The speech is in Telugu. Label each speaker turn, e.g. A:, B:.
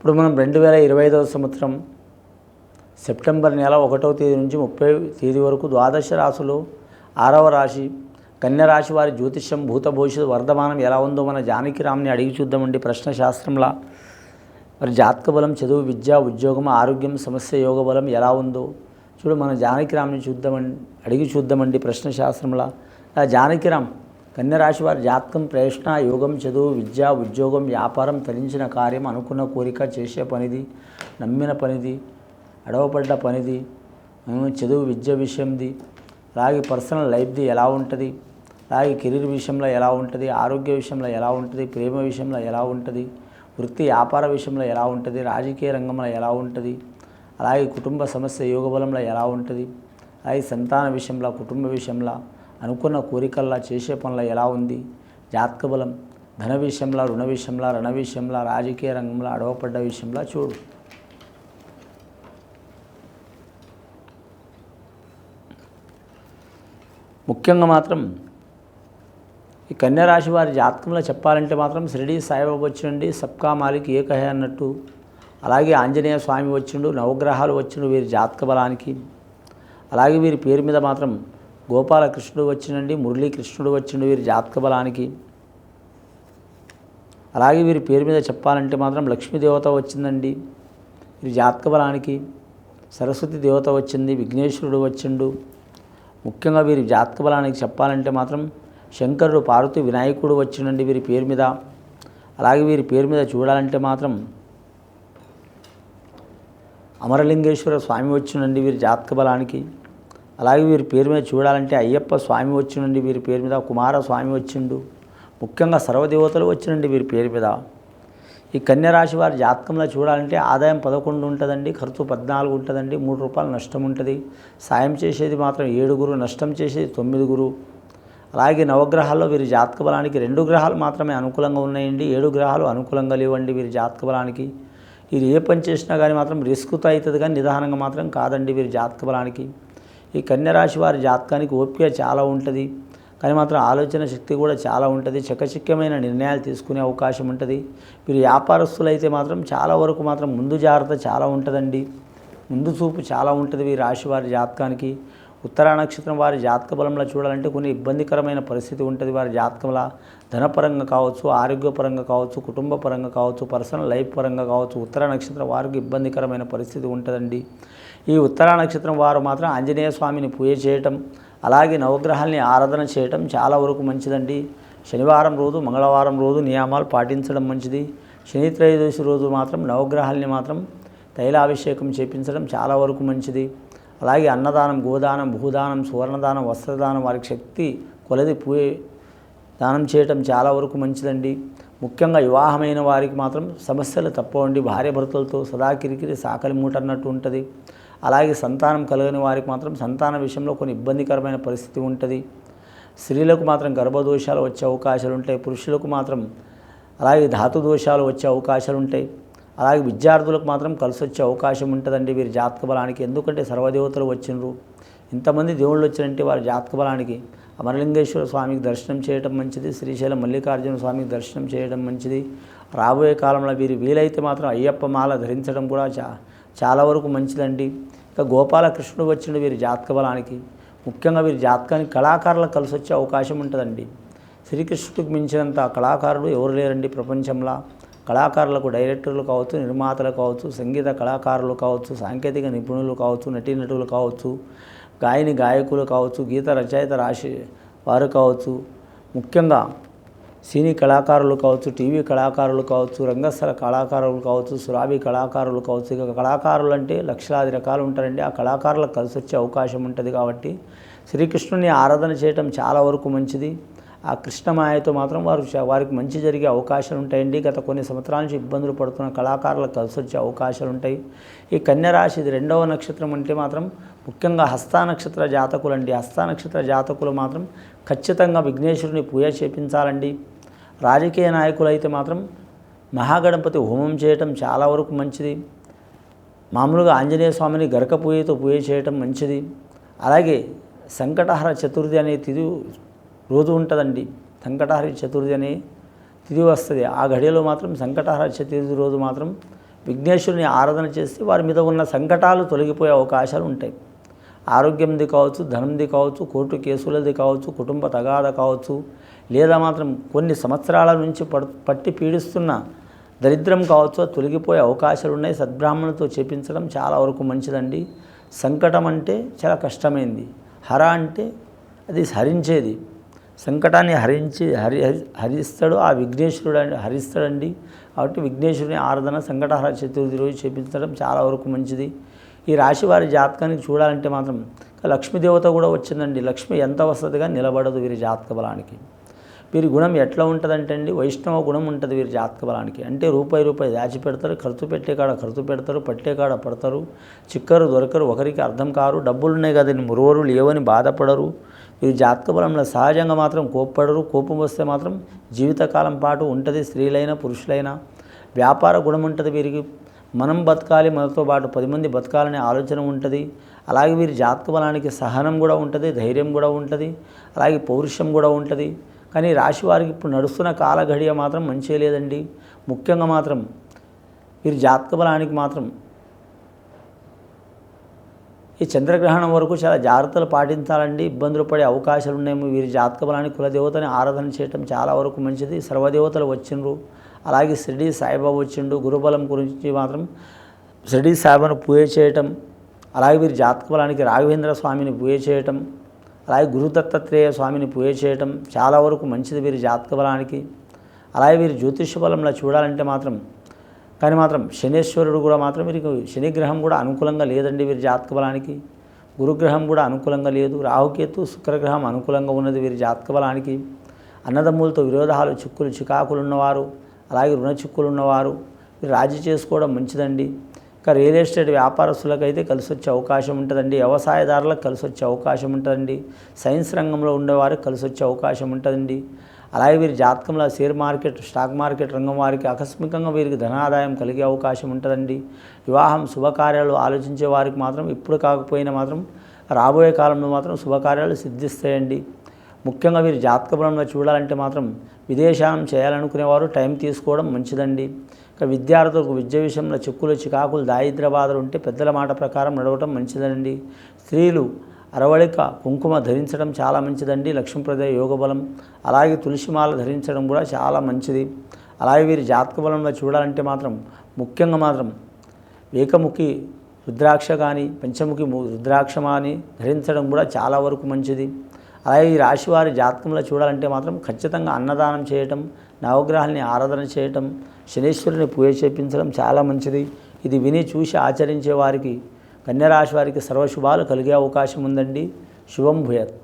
A: ఇప్పుడు మనం రెండు వేల ఇరవై ఐదవ సంవత్సరం సెప్టెంబర్ నెల ఒకటవ తేదీ నుంచి ముప్పై తేదీ వరకు ద్వాదశ రాశులు ఆరవ రాశి కన్య రాశి వారి జ్యోతిష్యం భూత భవిష్యత్తు వర్ధమానం ఎలా ఉందో మన జానకిరామ్ని అడిగి చూద్దామండి ప్రశ్న శాస్త్రంలా. మరి జాతక బలం చదువు విద్య ఉద్యోగం ఆరోగ్యం సమస్య యోగ బలం ఎలా ఉందో చూడు మన జానకిరామ్ని చూద్దామండి అడిగి చూద్దామండి ప్రశ్న శాస్త్రంలా. జానకిరామ్ కన్యరాశి వారి జాతకం ప్రయత్న యోగం చదువు విద్య ఉద్యోగం వ్యాపారం తరించిన కార్యం అనుకున్న కోరిక చేసే పనిది నమ్మిన పనిది అడవపడ్డ పనిది చదువు విద్య విషయంది అలాగే పర్సనల్ లైఫ్ది ఎలా ఉంటుంది అలాగే కెరీర్ విషయంలో ఎలా ఉంటుంది ఆరోగ్య విషయంలో ఎలా ఉంటుంది ప్రేమ విషయంలో ఎలా ఉంటుంది వృత్తి వ్యాపార విషయంలో ఎలా ఉంటుంది రాజకీయ రంగంలో ఎలా ఉంటుంది అలాగే కుటుంబ సమస్య యోగబలంలో ఎలా ఉంటుంది అలాగే సంతాన విషయంలో కుటుంబ విషయంలో అనుకున్న కోరికల్లా చేసే పనుల ఎలా ఉంది? జాతక బలం ధన విషయంలో రుణ విషయంలో రణ విషయంలో రాజకీయ రంగంలో అడవపడ్డ విషయంలో చూడు. ముఖ్యంగా మాత్రం ఈ కన్యరాశి వారి జాతకంలో చెప్పాలంటే మాత్రం షిరిడి సాయిబాబు వచ్చిండి సబ్కా మాలిక్ ఏకహే అన్నట్టు. అలాగే ఆంజనేయ స్వామి వచ్చిండు నవగ్రహాలు వచ్చిండు వీరి జాతక బలానికి. అలాగే వీరి పేరు మీద మాత్రం గోపాలకృష్ణుడు వచ్చినండి మురళీకృష్ణుడు వచ్చిండు వీరి జాతక బలానికి. అలాగే వీరి పేరు మీద చెప్పాలంటే మాత్రం లక్ష్మీదేవత వచ్చిందండి వీరి జాతక బలానికి. సరస్వతి దేవత వచ్చింది విఘ్నేశ్వరుడు వచ్చిండు. ముఖ్యంగా వీరి జాతక బలానికి చెప్పాలంటే మాత్రం శంకరుడు పార్వతి వినాయకుడు వచ్చిండండి వీరి పేరు మీద. అలాగే వీరి పేరు మీద చూడాలంటే మాత్రం అమరలింగేశ్వర స్వామి వచ్చిండండి వీరి జాతక బలానికి. అలాగే వీరి పేరు మీద చూడాలంటే అయ్యప్ప స్వామి వచ్చినండి వీరి పేరు మీద కుమార స్వామి వచ్చిండు. ముఖ్యంగా సర్వదేవతలు వచ్చినండి వీరి పేరు మీద. ఈ కన్యరాశి వారి జాతకంలో చూడాలంటే ఆదాయం పదకొండు ఉంటుందండి ఖర్చు పద్నాలుగు ఉంటుందండి మూడు రూపాయలు నష్టం ఉంటుంది. సాయం చేసేది మాత్రం ఏడుగురు నష్టం చేసేది తొమ్మిదిగురు. అలాగే నవగ్రహాల్లో వీరి జాతక బలానికి రెండు గ్రహాలు మాత్రమే అనుకూలంగా ఉన్నాయండి ఏడు గ్రహాలు అనుకూలంగా లేవండి వీరి జాతక బలానికి. వీరు ఏ పని చేసినా కానీ మాత్రం రిస్క్తో అవుతుంది కానీ నిదానంగా మాత్రం కాదండి వీరి జాతక బలానికి. ఈ కన్యరాశి వారి జాతకానికి ఓపిక చాలా ఉంటుంది. కానీ మాత్రం ఆలోచన శక్తి కూడా చాలా ఉంటుంది. చకచక్యమైన నిర్ణయాలు తీసుకునే అవకాశం ఉంటుంది. వీరు వ్యాపారస్తులు అయితే మాత్రం చాలా వరకు మాత్రం ముందు జాగ్రత్త చాలా ఉంటుందండి. ముందు చూపు చాలా ఉంటుంది వీరి రాశి వారి జాతకానికి. ఉత్తరా నక్షత్రం వారి జాతక బలంలో చూడాలంటే కొన్ని ఇబ్బందికరమైన పరిస్థితి ఉంటుంది వారి జాతకంలో. ధనపరంగా కావచ్చు ఆరోగ్యపరంగా కావచ్చు కుటుంబ పరంగా కావచ్చు పర్సనల్ లైఫ్ పరంగా కావచ్చు ఉత్తర నక్షత్రం వారికి ఇబ్బందికరమైన పరిస్థితి ఉంటుందండి. ఈ ఉత్తరా నక్షత్రం వారు మాత్రం ఆంజనేయ స్వామిని పూజ చేయటం అలాగే నవగ్రహాల్ని ఆరాధన చేయటం చాలా వరకు మంచిదండి. శనివారం రోజు మంగళవారం రోజు నియమాలు పాటించడం మంచిది. శని త్రయోదశి రోజు మాత్రం నవగ్రహాల్ని మాత్రం తైలాభిషేకం చేపించడం చాలా వరకు మంచిది. అలాగే అన్నదానం గోదానం భూదానం సువర్ణదానం వస్త్రదానం వారికి శక్తి కొలది పూజ దానం చేయటం చాలా వరకు మంచిదండి. ముఖ్యంగా వివాహమైన వారికి మాత్రం సమస్యలు తప్పవండి. భార్య భర్తలతో సదా కిరికిరి సాకలి మూట అన్నట్టు ఉంటుంది. అలాగే సంతానం కలగని వారికి మాత్రం సంతాన విషయంలో కొన్ని ఇబ్బందికరమైన పరిస్థితి ఉంటుంది. స్త్రీలకు మాత్రం గర్భదోషాలు వచ్చే అవకాశాలు ఉంటాయి. పురుషులకు మాత్రం అలాగే ధాతు దోషాలు వచ్చే అవకాశాలు ఉంటాయి. అలాగే విద్యార్థులకు మాత్రం కలిసి వచ్చే అవకాశం ఉంటుందండి వీరి జాతక బలానికి. ఎందుకంటే సర్వదేవతలు వచ్చిండ్రు. ఇంతమంది దేవుళ్ళు వచ్చినంటే వారి జాతక బలానికి అమరలింగేశ్వర స్వామికి దర్శనం చేయడం మంచిది. శ్రీశైలం మల్లికార్జున స్వామికి దర్శనం చేయడం మంచిది. రాబోయే కాలంలో వీరు వీలైతే మాత్రం అయ్యప్ప మాల ధరించడం కూడా చా చాలా వరకు మంచిదండి. ఇక గోపాలకృష్ణుడు వచ్చిండు వీరి జాతక బలానికి. ముఖ్యంగా వీరి జాతకానికి కళాకారులకు కలిసి వచ్చే అవకాశం ఉంటుందండి. శ్రీకృష్ణుడికి మించినంత కళాకారుడు ఎవరు లేరండి ప్రపంచంలో. కళాకారులకు డైరెక్టర్లు కావచ్చు నిర్మాతలు కావచ్చు సంగీత కళాకారులు కావచ్చు సాంకేతిక నిపుణులు కావచ్చు నటీనటులు కావచ్చు గాయని గాయకులు కావచ్చు గీత రచయిత రాశి వారు కావచ్చు. ముఖ్యంగా సినీ కళాకారులు కావచ్చు టీవీ కళాకారులు కావచ్చు రంగస్థల కళాకారులు కావచ్చు సురాబి కళాకారులు కావచ్చు ఇక కళాకారులు అంటే లక్షలాది రకాలు ఉంటారండి. ఆ కళాకారులకు కలిసి వచ్చే అవకాశం ఉంటుంది కాబట్టి శ్రీకృష్ణుని ఆరాధన చేయటం చాలా వరకు మంచిది. ఆ కృష్ణమాయతో మాత్రం వారు వారికి మంచి జరిగే అవకాశాలు ఉంటాయండి గత కొన్ని సంవత్సరాల నుంచి ఇబ్బందులు పడుతున్న కళాకారులకు కలిసి వచ్చే అవకాశాలు ఉంటాయి ఈ కన్యరాశి ఇది రెండవ నక్షత్రం అంటే మాత్రం ముఖ్యంగా హస్తా నక్షత్ర జాతకులు అండి హస్తా నక్షత్ర జాతకులు మాత్రం ఖచ్చితంగా విఘ్నేశ్వరుని పూజ చేపించాలండి. రాజకీయ నాయకులు అయితే మాత్రం మహాగణపతి హోమం చేయటం చాలా వరకు మంచిది. మామూలుగా ఆంజనేయ స్వామిని గరక పూజతో పూజ చేయటం మంచిది. అలాగే సంకటహర చతుర్థి అనే తిథి రోజు ఉంటుందండి. సంకటహరి చతుర్థి అని తిరిగి వస్తుంది. ఆ ఘడియలో మాత్రం సంకటహర చతుర్థి రోజు మాత్రం విఘ్నేశ్వరుని ఆరాధన చేస్తే వారి మీద ఉన్న సంకటాలు తొలగిపోయే అవకాశాలు ఉంటాయి. ఆరోగ్యంది కావచ్చు ధనంది కావచ్చు కోర్టు కేసులది కావచ్చు కుటుంబ తగాద కావచ్చు లేదా మాత్రం కొన్ని సంవత్సరాల నుంచి పడు పట్టి పీడిస్తున్న దరిద్రం కావచ్చు తొలగిపోయే అవకాశాలు ఉన్నాయి. సద్బ్రాహ్మణులతో చేపించడం చాలా వరకు మంచిదండి. సంకటం అంటే చాలా కష్టమైంది. హర అంటే అది హరించేది. సంకటాన్ని హరించి హరి హరి- హరిస్తాడు ఆ విఘ్నేశ్వరుడు హరిస్తాడండి. కాబట్టి విఘ్నేశ్వరుని ఆరాధన సంకటహర చతుర్థి రోజు చేపించడం చాలా వరకు మంచిది. ఈ రాశి వారి జాతకానికి చూడాలంటే మాత్రం లక్ష్మీదేవత కూడా వచ్చిందండి. లక్ష్మి ఎంత వసతిగా నిలబడదు వీరి జాతక బలానికి. వీరి గుణం ఎట్లా ఉంటుందంటే అండి వైష్ణవ గుణం ఉంటుంది వీరి జాతక బలానికి. అంటే రూపాయి రూపాయి దాచి పెడతారు ఖర్చు పెట్టే కాడ ఖర్చు పెడతారు పట్టే కాడ పడతారు. చిక్కరు దొరకరు ఒకరికి అర్థం కారు డబ్బులు ఉన్నాయి మురువరు లేవని బాధపడరు. వీరి జాతక బలంలో సహజంగా మాత్రం కోప్పడరు కోపం వస్తే మాత్రం జీవితకాలం పాటు ఉంటుంది స్త్రీలైనా పురుషులైనా. వ్యాపార గుణం ఉంటుంది వీరికి. మనం బతకాలి మనతో పాటు పది మంది బతకాలనే ఆలోచన ఉంటుంది. అలాగే వీరి జాతక బలానికి సహనం కూడా ఉంటుంది ధైర్యం కూడా ఉంటుంది అలాగే పౌరుషం కూడా ఉంటుంది. కానీ రాశి వారికి ఇప్పుడు నడుస్తున్న కాలఘడియ మాత్రం మంచిగా లేదండి. ముఖ్యంగా మాత్రం వీరి జాతక బలానికి మాత్రం ఈ చంద్రగ్రహణం వరకు చాలా జాగ్రత్తలు పాటించాలండి. ఇబ్బందులు పడే అవకాశాలు ఉన్నాయేమో వీరి జాతక బలాన్ని కులదేవతని ఆరాధన చేయటం చాలా వరకు మంచిది. సర్వదేవతలు వచ్చిండ్రు. అలాగే షిరిడి సాయిబాబా వచ్చిండు. గురుబలం గురించి మాత్రం షిరిడి సాయిబాను పూజ చేయటం అలాగే వీరి జాతక బలానికి రాఘవేంద్ర స్వామిని పూజ చేయటం అలాగే గురుదత్తాత్రేయ స్వామిని పూజ చేయటం చాలా వరకు మంచిది వీరి జాతక బలానికి అలాగే వీరి జ్యోతిష బలంలో చూడాలంటే మాత్రం కానీ మాత్రం శనేశ్వరుడు కూడా మాత్రం వీరికి శనిగ్రహం కూడా అనుకూలంగా లేదండి వీరి జాతక బలానికి. గురుగ్రహం కూడా అనుకూలంగా లేదు. రాహుకేతు శుక్రగ్రహం అనుకూలంగా ఉన్నది వీరి జాతక బలానికి. అన్నదమ్ములతో విరోధాలు చిక్కులు చికాకులు ఉన్నవారు అలాగే రుణ చిక్కులు ఉన్నవారు వీరు రాజీ చేసుకోవడం మంచిదండి. ఇంకా రియల్ ఎస్టేట్ వ్యాపారస్తులకు అయితే కలిసి వచ్చే అవకాశం ఉంటుందండి. వ్యవసాయదారులకు కలిసి వచ్చే అవకాశం ఉంటుందండి. సైన్స్ రంగంలో ఉండేవారికి కలిసి వచ్చే అవకాశం ఉంటుందండి. అలాగే వీరి జాతకంలో షేర్ మార్కెట్ స్టాక్ మార్కెట్ రంగం వారికి ఆకస్మికంగా వీరికి ధనాదాయం కలిగే అవకాశం ఉంటుందండి. వివాహం శుభకార్యాలు ఆలోచించే వారికి మాత్రం ఇప్పుడు కాకపోయినా మాత్రం రాబోయే కాలంలో మాత్రం శుభకార్యాలు సిద్ధిస్తాయండి. ముఖ్యంగా వీరి జాతక బలంలో చూడాలంటే మాత్రం విదేశానం చేయాలనుకునేవారు టైం తీసుకోవడం మంచిదండి. ఇక విద్యార్థులకు విద్య విషయంలో చిక్కులు చికాకులు దారిద్ర బాధలు ఉంటే పెద్దల మాట ప్రకారం నడవటం మంచిదండి. స్త్రీలు అరవళిక కుంకుమ ధరించడం చాలా మంచిదండి. లక్ష్మీప్రద యోగ బలం. అలాగే తులసిమాల ధరించడం కూడా చాలా మంచిది. అలాగే వీరి జాతక బలంలో చూడాలంటే మాత్రం ముఖ్యంగా మాత్రం ఏకముఖి రుద్రాక్ష కానీ పంచముఖి ము- రుద్రాక్ష కానీ ధరించడం కూడా చాలా వరకు మంచిది. అలాగే ఈ రాశివారి జాతకంలో చూడాలంటే మాత్రం ఖచ్చితంగా అన్నదానం చేయటం నవగ్రహాల్ని ఆరాధన చేయటం శనీశ్వరుని పూజ చేపించడం చాలా మంచిది. ఇది విని చూసి ఆచరించే వారికి కన్యరాశి వారికి సర్వశుభాలు కలిగే అవకాశం ఉందండి. శుభం భూయత్.